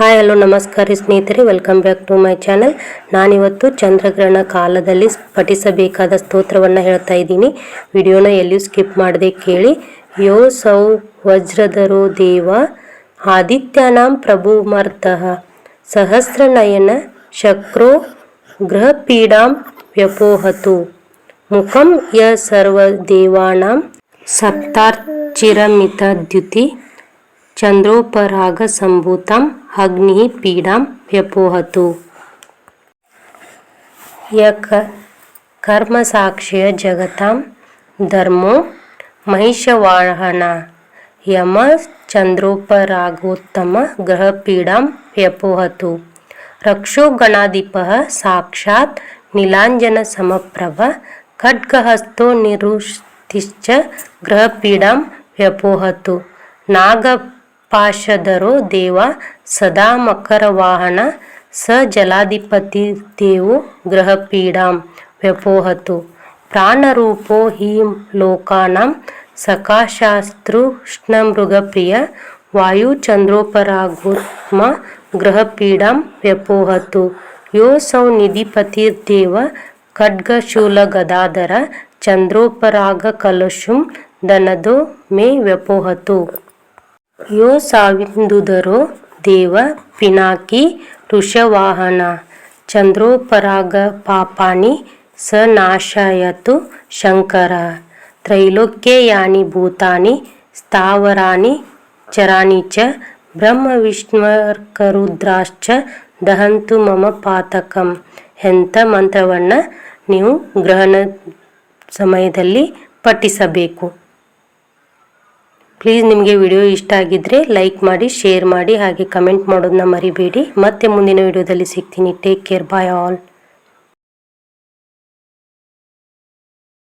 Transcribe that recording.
Hi hello ನಮಸ್ಕಾರ ಸ್ನೇಹಿತರೆ. Welcome back to my channel ನಾನಿವತ್ತು ಚಂದ್ರಗ್ರಹಣ ಕಾಲದಲ್ಲಿ ಪಠಿಸಬೇಕಾದ ಸ್ತೋತ್ರವನ್ನು ಹೇಳ್ತಾ ಇದ್ದೀನಿ. ವಿಡಿಯೋನ ಎಲ್ಲಿಯೂ ಸ್ಕಿಪ್ ಮಾಡದೆ ಕೇಳಿ. ಯೋ ಸೌ ವಜ್ರಧರೋ ದೇವ ಆದಿತ್ಯನಾಂ ಪ್ರಭು ಮರ್ತಃ. ಸಹಸ್ರನಯನ ಶಕ್ರೋ ಗೃಹಪೀಡಾಂ ವ್ಯಪೋಹತು. ಮುಖಂ ಯ ಸರ್ವದೇವಾನಾಂ ಸಪ್ತಾರ್ಚಿರಮಿತದ್ಯುತಿ ಚಂದ್ರೋಪರಾಗಸಂಭೂತಾಂ ಅಗ್ನಿ ಪೀಡಾಂ ವ್ಯಪೋಹತು. ಯಕ ಕರ್ಮಸಾಕ್ಷಿಯ ಜಗತಾಂ ಧರ್ಮೋ ಮಹಿಷವಾಹನ ಯಮ ಚಂದ್ರೋಪರಾಗೋತ್ತಮ ಗ್ರಹಪೀಡಾಂ ವ್ಯಪೋಹತು. ರಕ್ಷೋಗಣಾಧಿಪ ಸಾಕ್ಷಾತ್ ನೀಲಾಂಜನ ಸಮಪ್ರಭ ಖಡ್ಗಹಸ್ತೋ ನಿರುಷ್ಟಿಶ್ಚ ಗ್ರಹಪೀಡಾಂ ವ್ಯಪೋಹತು. ನಾಗಪಾಶಧರೋ ದೇವ ಸದಾ ಮಕರವಾಹನ ಸ ಜಲಾಧಿಪತಿ ದೇವು ಗ್ರಹಪೀಡಾಂ ವ್ಯಪೋಹತು. ಪ್ರಾಣರೂಪೋ ಹಿ ಲೋಕಾನಾಂ ಸಕಾಶಾಸ್ತೃಷ್ಣಮೃಗಪ್ರಿಯ ವಾಯುಚಂದ್ರೋಪರಾಗುತ್ಮ ಗ್ರಹಪೀಡಾಂ ವ್ಯಪೋಹತು. ಯೋ ಸೌ ನಿಧಿಪತಿರ್ದೇವ ಖಡ್ಗಶೂಲಗದಾಧರ, ಚಂದ್ರೋಪರಾಗಕಲಶುಂ ದನದೋ ಮೇ ವ್ಯಪೋಹತು. ಯೋ ಸಾವಿಂದುದರು ದೇವ ಪಿನಾಕಿ ಋಷವಾಹನ ಚಂದ್ರೋಪರಾಗ ಪಾಪಾನಿ ಸ ನಾಶಯತು ಶಂಕರ ತ್ರೈಲೋಕ್ಯಯಾನಿ ಭೂತಾನಿ ಸ್ಥಾವರಾನಿ ಚರಾಣಿ ಚ ಬ್ರಹ್ಮ ವಿಷ್ಣುವರ್ಕರುದ್ರಾಶ್ಚ ದಹಂತು ಮಮ ಪಾತಕಂ. ಎಂಥ ಮಂತ್ರವನ್ನು ನೀವು ಗ್ರಹಣ ಸಮಯದಲ್ಲಿ ಪಠಿಸಬೇಕು. ಪ್ಲೀಸ್ ನಿಮಗೆ ವಿಡಿಯೋ ಇಷ್ಟ ಆಗಿದ್ದರೆ ಲೈಕ್ ಮಾಡಿ ಶೇರ್ ಮಾಡಿ, ಹಾಗೆ ಕಮೆಂಟ್ ಮಾಡೋದನ್ನ ಮರಿಬೇಡಿ. ಮತ್ತೆ ಮುಂದಿನ ವಿಡಿಯೋದಲ್ಲಿ ಸಿಗ್ತೀನಿ. Take care bye all